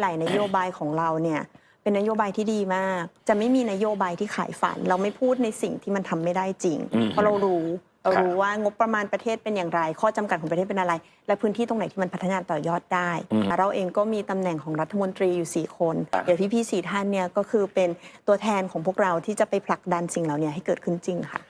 หลายๆนโยบายของเราเนี่ยเป็นนโยบายที่ดีมาก จะไม่มีนโยบายที่ขายฝัน เราไม่พูดในสิ่งที่มันทำไม่ได้จริงอืมเพราะเรารู้เราครับรู้ว่างบประมาณประเทศเป็นอย่างไร ข้อจำกัดของประเทศเป็นอะไร และพื้นที่ตรงไหนที่มันพัฒนาต่อยอดได้อืมเราเองก็มีตำแหน่งของรัฐมนตรีอยู่ 4 คนครับเดี๋ยวพี่ๆสี่ท่านเนี่ยก็คือเป็นตัวแทนของพวกเราที่จะไปผลักดันสิ่งเหล่านี้ให้เกิดขึ้นจริงค่ะ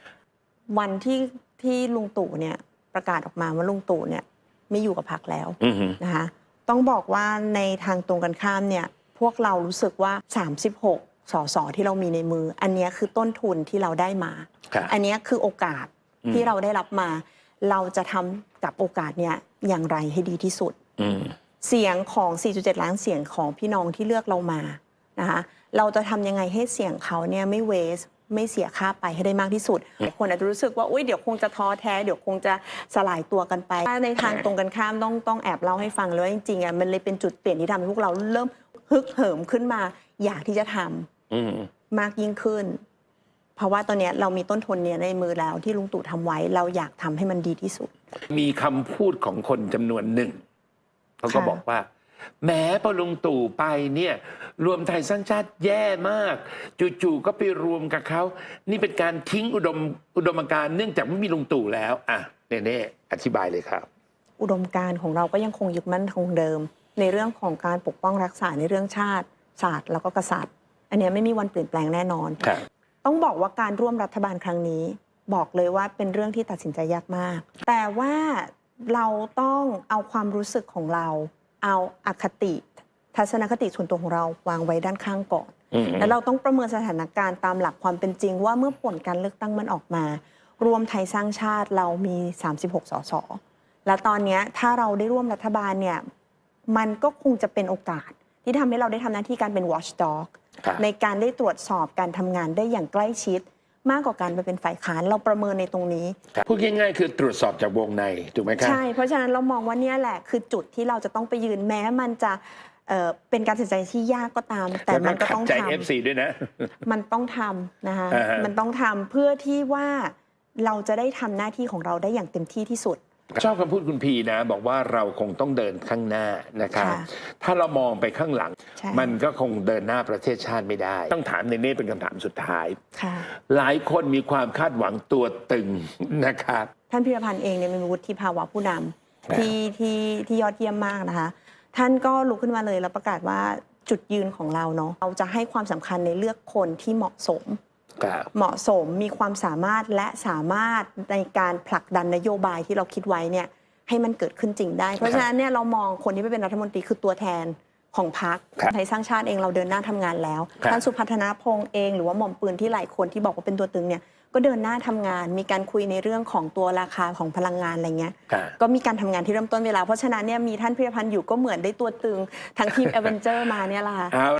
วันที่ที่ลุงตู่เนี่ยประกาศออกมาว่าลุงตู่เนี่ยไม่อยู่กับพรรคแล้วอือหือนะคะ ต้องบอกว่าในทางตรงกันข้ามเนี่ยพวกเรารู้สึกว่า 36สสที่เรามีในมือ อันเนี้ยคือต้นทุนที่เราได้มาครับอันเนี้ยคือโอกาสอืมที่เราได้รับมา เราจะทำกับโอกาสเนี่ยอย่างไรให้ดีที่สุดอืมเสียงของ 4.7 ล้านเสียงของพี่น้องที่เลือกเรามานะคะเราจะทำยังไงให้เสียงเขาเนี่ยไม่เวส ไม่เสียค่าไปให้ได้มากที่สุดคนอาจจะรู้สึกว่าอุ้ยเดี๋ยวคงจะท้อแท้เดี๋ยวคงจะสลายตัวกันไปถ้าในทางตรงกันข้ามต้องต้องแอบเล่าให้ฟังเลยว่าจริงๆอะมันเลยเป็นจุดเปลี่ยนที่ทำให้พวกเราเริ่มฮึกเหิมขึ้นมา อยากที่จะทำอืมมากยิ่งขึ้น เพราะว่าตอนเนี้ยเรามีต้นทุนเนี่ยในมือแล้วที่ลุงตู่ทำไว้เราอยากทำให้มันดีที่สุด มีคำพูดของคนจำนวนหนึ่ง เขาก็ค่ะ บอกว่า แหม้พอลุงตู่ไปเนี่ยรวมไทยสร้างชาติแย่มาก จู่ๆก็ไปรวมกับเขา นี่เป็นการทิ้งอุดมอุดมการณ์เนื่องจากไม่มีลุงตู่แล้วอะเน่ๆอธิบายเลยครับ อุดมการณ์ของเราก็ยังคงยึดมั่นคงเดิม ในเรื่องของการปกป้องรักษาในเรื่องชาติศาสตร์แล้วก็กษัตริย์ อันเนี้ยไม่มีวันเปลี่ยนแปลงแน่นอนครับต้องบอกว่าการร่วมรัฐบาลครั้งนี้ บอกเลยว่าเป็นเรื่องที่ตัดสินใจยากมาก แต่ว่าเราต้องเอาความรู้สึกของเรา เอาอคติทัศนคติส่วนตัวของเราวางไว้ด้านข้างก่อนอืมแล้วเราต้องประเมินสถานการณ์ตามหลักความเป็นจริง ว่าเมื่อผลการเลือกตั้งมันออกมา รวมไทยสร้างชาติเรามี 36 สส และตอนเนี้ยถ้าเราได้ร่วมรัฐบาลเนี่ยมันก็คงจะเป็นโอกาส ที่ทำให้เราได้ทำหน้าที่การเป็น watchdog ครับในการได้ตรวจสอบการทำงานได้อย่างใกล้ชิด มากกว่าการไปเป็นฝ่ายค้านเราประเมินในตรงนี้ครับพูดง่ายๆคือตรวจสอบจากวงในถูกไหมครับใช่ เพราะฉะนั้นเรามองว่าเนี่ยแหละคือจุดที่เราจะต้องไปยืนแม้มันจะเอ่อเป็นการตัดสินใจที่ยากก็ตาม แต่แล้วมันก็ขัดต้องใจทำ FC ด้วยนะ มันต้องทำนะคะอ่าฮะมันต้องทำเพื่อที่ว่าเราจะได้ทำหน้าที่ของเราได้อย่างเต็มที่ที่สุด ชอบคำพูดคุณพีนะ บอกว่าเราคงต้องเดินข้างหน้านะครับค่ะถ้าเรามองไปข้างหลัง ใช่ มันก็คงเดินหน้าประเทศชาติไม่ได้ ต้องถามในเน่เป็นคำถามสุดท้าย ค่ะ หลายคนมีความคาดหวังตัวตึงนะครับ ท่านพิรพันธ์เองเนี่ยมีวุฒิภาวะผู้นำครับ ที่ที่ที่ยอดเยี่ยมมากนะคะ ท่านก็ลุกขึ้นมาเลยแล้วประกาศว่าจุดยืนของเราเนาะเราจะให้ความสำคัญในเลือกคนที่เหมาะสมครับ เหมาะสมมีความสามารถและสามารถในการผลักดันนโยบายที่เราคิดไว้เนี่ยให้มันเกิดขึ้นจริงได้ เพราะฉะนั้นเนี่ยเรามองคนที่ไปเป็นรัฐมนตรีคือตัวแทนของพรรคครับไทยสร้างชาติเองเราเดินหน้าทำงานแล้วครับท่านสุพัฒนาพงษ์เองหรือว่าหม่อมปืนที่หลายคนที่บอกว่าเป็นตัวตึงเนี่ยก็เดินหน้าทำงาน มีการคุยในเรื่องของตัวราคาของพลังงานอะไรเงี้ยครับก็มีการทำงานที่เริ่มต้นเวลา เพราะฉะนั้นเนี่ยมีท่านพิรพันธ์อยู่ก็เหมือนได้ตัวตึงทั้งทีมเอเวนเจอร์มาเนี่ยแหละค่ะเอา